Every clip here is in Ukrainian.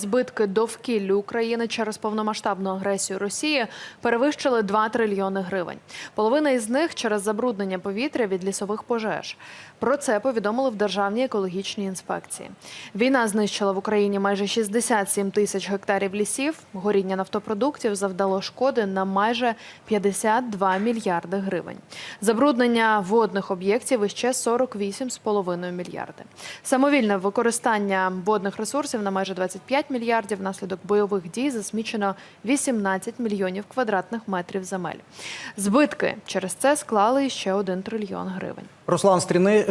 Збитки довкіллю України через повномасштабну агресію Росії перевищили 2 трильйони гривень. Половина із них через забруднення повітря від лісових пожеж. Про це повідомили в Державній екологічній інспекції. Війна знищила в Україні майже 67 тисяч гектарів лісів. Горіння нафтопродуктів завдало шкоди на майже 52 мільярди гривень. Забруднення водних об'єктів іще 48,5 мільярди. Самовільне використання водних ресурсів на майже 25 мільярдів. Внаслідок бойових дій засмічено 18 мільйонів квадратних метрів земель. Збитки через це склали ще 1 трильйон гривень. Руслан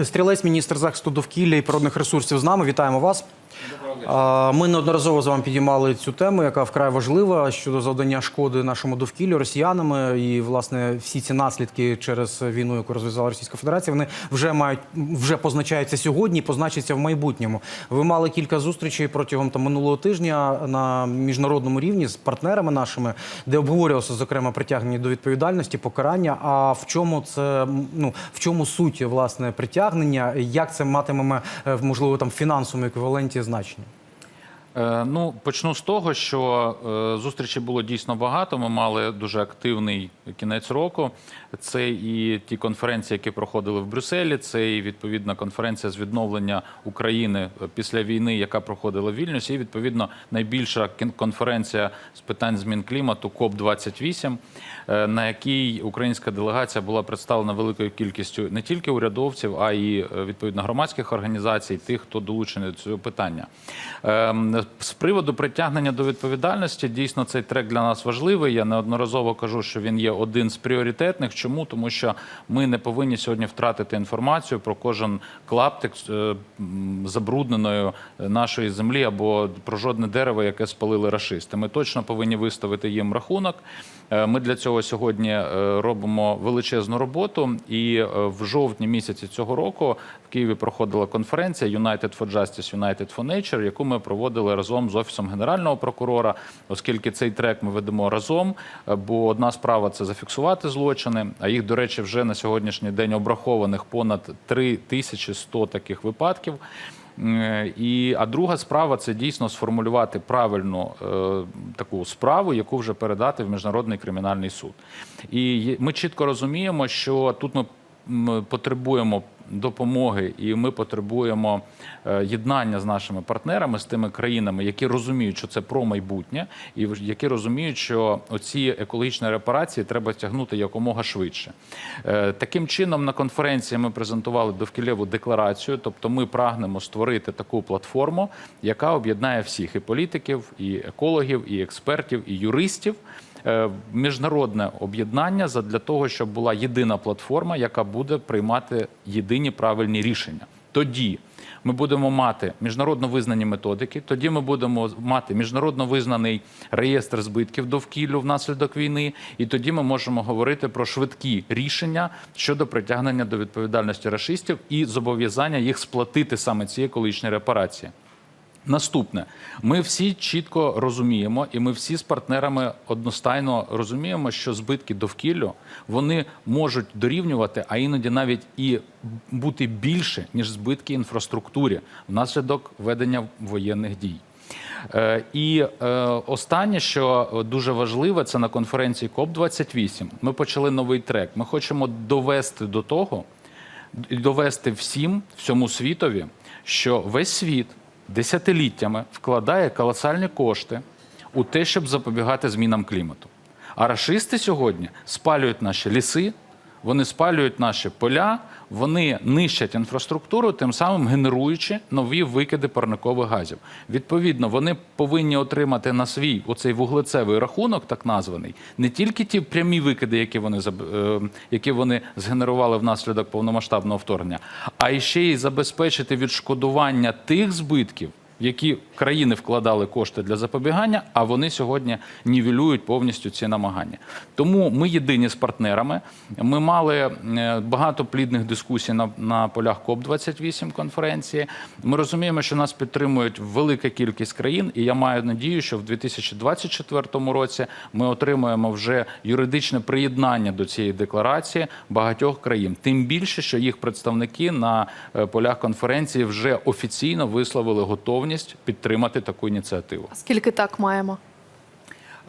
Стрілець, міністр захисту довкілля і природних ресурсів з нами. Вітаємо вас. Ми неодноразово з вами підіймали цю тему, яка вкрай важлива щодо завдання шкоди нашому довкіллю росіянами. І власне всі ці наслідки через війну, яку розв'язала Російська Федерація, вони вже мають вже позначаються сьогодні, і позначаться в майбутньому. Ви мали кілька зустрічей протягом там минулого тижня на міжнародному рівні з партнерами нашими, де обговорювалося зокрема притягнення до відповідальності, покарання. А в чому це ну в чому суть власне притягнення? Як це матиме е, можливо там фінансовому еквіваленті значення? Е, Ну, почну з того, що е, зустрічей було дійсно багато. Ми мали дуже активний кінець року. Це і ті конференції, які проходили в Брюсселі. Це і відповідна конференція з відновлення України е, після війни, яка проходила в Вільнюсі. І відповідно найбільша конференція з питань змін клімату КОП 28 е, на якій українська делегація була представлена великою кількістю не тільки урядовців, а й е, відповідно громадських організацій, тих, хто долучений до цього питання. З приводу притягнення до відповідальності, дійсно цей трек для нас важливий. Я неодноразово кажу, що він є один з пріоритетних. Чому? Тому що ми не повинні сьогодні втратити інформацію про кожен клаптик е, забрудненої нашої землі або про жодне дерево, яке спалили рашисти. Ми точно повинні виставити їм рахунок. Е, Ми для цього сьогодні е, робимо величезну роботу. І е, в жовтні місяці цього року в Києві проходила конференція United for Justice, United for Nature, яку ми проводили разом з офісом генерального прокурора, оскільки цей трек ми ведемо разом. Бо одна справа це зафіксувати злочини, а їх, до речі, вже на сьогоднішній день обрахованих понад 3100 таких випадків. Е, І, а друга справа це дійсно сформулювати правильну е, таку справу, яку вже передати в міжнародний кримінальний суд. І ми чітко розуміємо, що тут ми потребуємо допомоги, і ми потребуємо е, єднання з нашими партнерами, з тими країнами, які розуміють, що це про майбутнє, і які розуміють, що оці екологічні репарації треба тягнути якомога швидше. Е, Таким чином, на конференції ми презентували довкіллєву декларацію, тобто ми прагнемо створити таку платформу, яка об'єднає всіх і політиків, і екологів, і експертів, і юристів. Е, Міжнародне об'єднання для того, щоб була єдина платформа, яка буде приймати єдині правильні рішення. Тоді ми будемо мати міжнародно визнані методики. Тоді ми будемо мати міжнародно визнаний реєстр збитків довкіллю внаслідок війни. І тоді ми можемо говорити про швидкі рішення щодо притягнення до відповідальності рашистів і зобов'язання їх сплатити саме ці екологічні репарації. Наступне, ми всі чітко розуміємо, і ми всі з партнерами одностайно розуміємо, що збитки довкіллю вони можуть дорівнювати, а іноді навіть і бути більше ніж збитки інфраструктурі внаслідок ведення воєнних дій. Е, І е, останнє, що дуже важливе, це на конференції КОП 28 Ми почали новий трек. Ми хочемо довести до того, довести всім, всьому світові, що весь світ десятиліттями вкладає колосальні кошти у те, щоб запобігати змінам клімату. А рашисти сьогодні спалюють наші ліси, вони спалюють наші поля, вони нищать інфраструктуру, тим самим генеруючи нові викиди парникових газів. Відповідно, вони повинні отримати на свій оцей вуглецевий рахунок, так названий, не тільки ті прямі викиди, які вони е, які вони згенерували внаслідок повномасштабного вторгнення, а і ще й забезпечити відшкодування тих збитків. В Які країни вкладали кошти для запобігання, а вони сьогодні нівелюють повністю ці намагання. Тому ми єдині з партнерами. Ми мали е, багато плідних дискусій на, на полях КОП 28 конференції. Ми розуміємо, що нас підтримують велика кількість країн, і я маю надію, що в 2024 році ми отримаємо вже юридичне приєднання до цієї декларації багатьох країн. Тим більше, що їх представники на е, полях конференції вже офіційно висловили готовність готовність підтримати таку ініціативу. Скільки так маємо?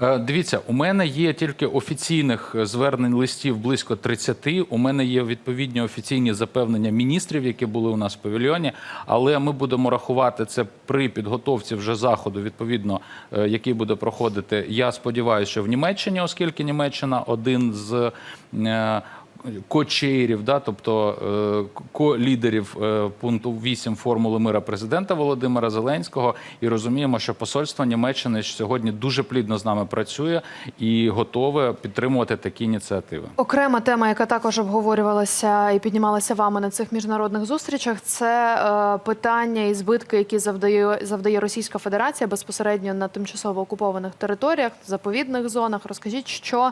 Е, Дивіться, у мене є тільки офіційних е, звернень листів близько 30. У мене є відповідні офіційні запевнення міністрів, які були у нас в павільйоні. Але ми будемо рахувати це при підготовці вже заходу, відповідно, е, який буде проходити. Я сподіваюся, що в Німеччині, оскільки Німеччина один з. Кочеїрів, да, тобто е, ко-лідерів е, пункту 8 формули мира президента Володимира Зеленського, і розуміємо, що посольство Німеччини сьогодні дуже плідно з нами працює і готове підтримувати такі ініціативи. Окрема тема, яка також обговорювалася і піднімалася вами на цих міжнародних зустрічах, це е, питання і збитки, які завдає завдає Російська Федерація безпосередньо на тимчасово окупованих територіях, заповідних зонах. Розкажіть, що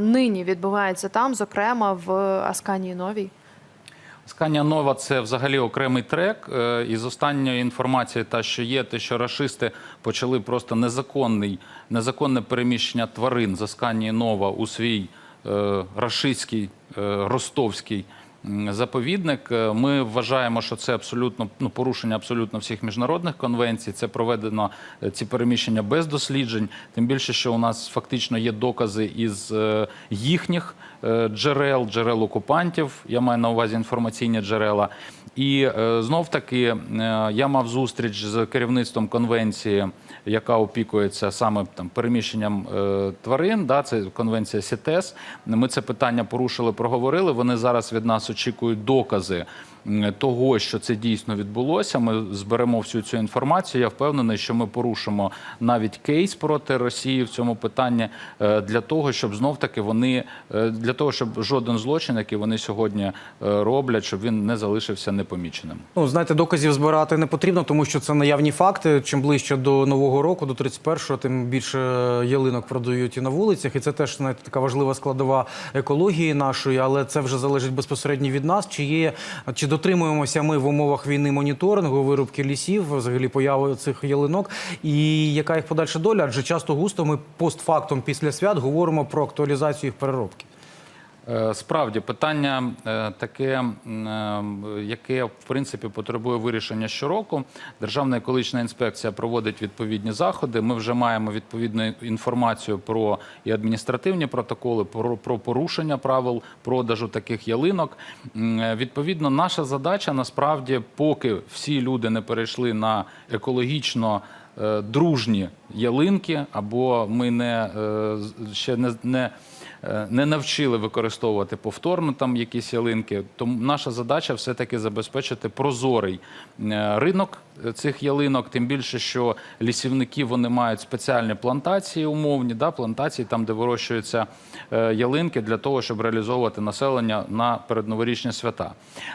нині відбувається там, зокрема в Асканії Новій. Скання Нова це взагалі окремий трек. Е, Із останньої інформації, та що є, те, що рашисти почали просто незаконний, незаконне переміщення тварин за Сканії Нова у свій е, рашистський е, ростовський заповідник. Е, Ми вважаємо, що це абсолютно ну, порушення абсолютно всіх міжнародних конвенцій. Це проведено е, ці переміщення без досліджень. Тим більше, що у нас фактично є докази із е, їхніх е, джерел, джерел окупантів. Я маю на увазі інформаційні джерела. І е, знов таки е, я мав зустріч з керівництвом конвенції, яка опікується саме там переміщенням е, тварин. Да, це конвенція СІТЕС. Ми це питання порушили, проговорили. Вони зараз від нас очікують докази. Того, що це дійсно відбулося, ми зберемо всю цю інформацію. Я впевнений, що ми порушимо навіть кейс проти Росії в цьому питанні е, для того, щоб знов таки вони е, для того, щоб жоден злочин, який вони сьогодні е, роблять, щоб він не залишився непоміченим. Ну, знаєте, доказів збирати не потрібно, тому що це наявні факти. Чим ближче до нового року, до 31-го, тим більше ялинок продають і на вулицях. І це теж знаєте, така важлива складова екології нашої, але це вже залежить безпосередньо від нас. Чи є чи дотримуємося ми в умовах війни моніторингу, вирубки лісів, взагалі появи цих ялинок, і яка їх подальша доля? Адже часто густо ми постфактом після свят говоримо про актуалізацію їх переробки. Е, Справді питання е, таке, е, яке в принципі потребує вирішення щороку. Державна екологічна інспекція проводить відповідні заходи. Ми вже маємо відповідну інформацію про і адміністративні протоколи, про, про порушення правил продажу таких ялинок. Відповідно, наша задача насправді, поки всі люди не перейшли на екологічно. Дружні ялинки, або ми не ще не, не не навчили використовувати повторно там якісь ялинки. Тому наша задача все-таки забезпечити прозорий е, ринок е, цих ялинок. Тим більше, що лісівники вони мають спеціальні плантації умовні, да, плантації там, де вирощуються е, ялинки, для того, щоб реалізовувати населення на передноворічні свята.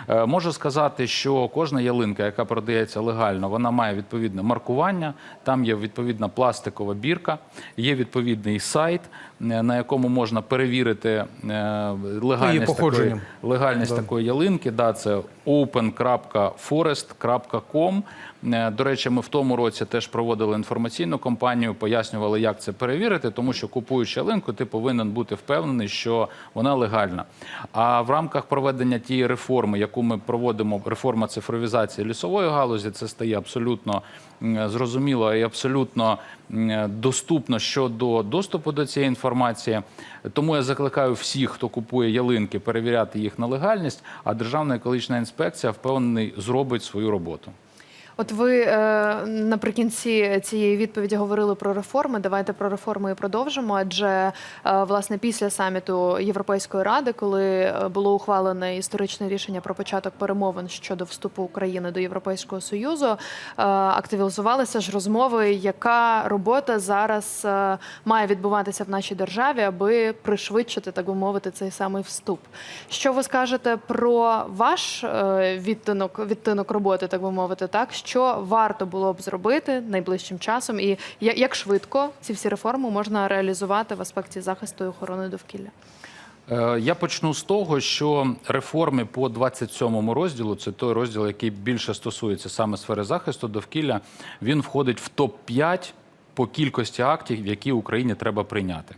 Е, Можу сказати, що кожна ялинка, яка продається легально, вона має відповідне маркування. Там є відповідна пластикова бірка, є відповідний сайт, е, на якому можна перевірити е, легальність такої, легальність такої ялинки. Да, це open.forest.com. Е, До речі, ми в тому році теж проводили інформаційну кампанію, пояснювали, як це перевірити, тому що купуючи ялинку, ти повинен бути впевнений, що вона легальна. А в рамках проведення тієї реформи, яку ми проводимо, реформа цифровізації лісової галузі, це стає абсолютно зрозуміло і абсолютно доступно щодо доступу до цієї інформації. Тому я закликаю всіх, хто купує ялинки, перевіряти їх на легальність. А Державна екологічна інспекція впевнений зробить свою роботу. От ви е, наприкінці цієї відповіді говорили про реформи. Давайте про реформи і продовжимо. Адже е, власне після саміту Європейської ради, коли е, було ухвалене історичне рішення про початок перемовин щодо вступу України до Європейського союзу, активізувалися ж розмови, яка робота зараз має відбуватися в нашій державі, аби пришвидшити, так би мовити, цей самий вступ. Що ви скажете про ваш відтинок, відтинок роботи, так би мовити, так що варто було б зробити найближчим часом, і як швидко ці всі реформи можна реалізувати в аспекті захисту і охорони довкілля? Е, Я почну з того, що реформи по 27 розділу, це той розділ, який більше стосується саме сфери захисту довкілля, він входить в топ-5 по кількості актів, які Україні треба прийняти.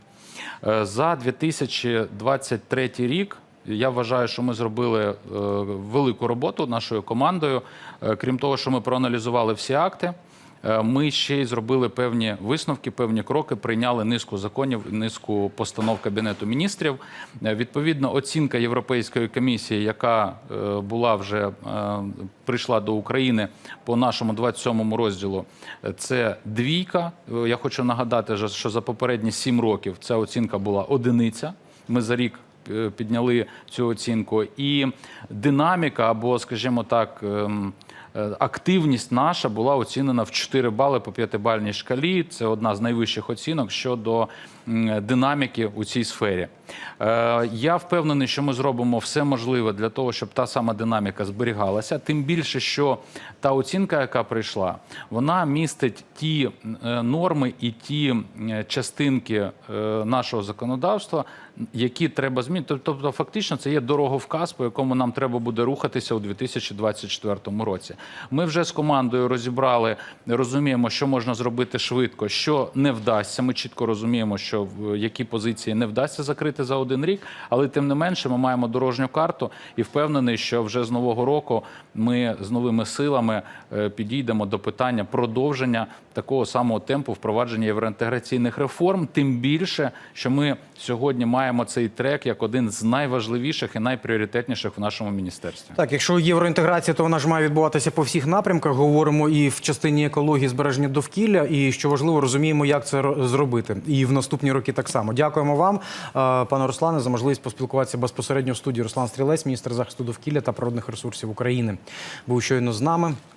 Е, За 2023 рік Я вважаю, що ми зробили е, велику роботу нашою командою. Е, Крім того, що ми проаналізували всі акти. Е, Ми ще й зробили певні висновки, певні кроки, прийняли низку законів, низку постанов Кабінету міністрів. Відповідно, оцінка Європейської комісії, яка була вже прийшла до України по нашому 27-му розділу, це двійка. Я хочу нагадати, що за попередні сім років ця оцінка була одиниця. Ми за рік підняли цю оцінку, і динаміка, або, скажімо так, ем, е, активність наша була оцінена в 4 бали по п'ятибальній шкалі. Це одна з найвищих оцінок щодо динаміки у цій сфері. Е, Я впевнений, що ми зробимо все можливе для того, щоб та сама динаміка зберігалася. Тим більше, що та оцінка, яка прийшла, вона містить ті е, норми і ті е, частинки нашого законодавства, які треба змінити. Тобто, фактично, це є дороговказ, по якому нам треба буде рухатися у 2024 році. Ми вже з командою розібрали, розуміємо, що можна зробити швидко, що не вдасться. Ми чітко розуміємо, що в які позиції не вдасться закрити за один рік, але тим не менше ми маємо дорожню карту і впевнений, що вже з нового року ми з новими силами е, підійдемо до питання продовження такого самого темпу впровадження євроінтеграційних реформ. Тим більше, що ми сьогодні маємо цей трек як один з найважливіших і найпріоритетніших в нашому міністерстві. Так, якщо євроінтеграція, то вона ж має відбуватися по всіх напрямках. Говоримо і в частині екології, збереження довкілля, і що важливо, розуміємо, як це зробити. І в наступні роки так само. Дякуємо вам, е, пане Руслане, за можливість поспілкуватися безпосередньо в студії. Руслан Стрілець, міністр захисту довкілля та природних ресурсів України, був щойно з нами.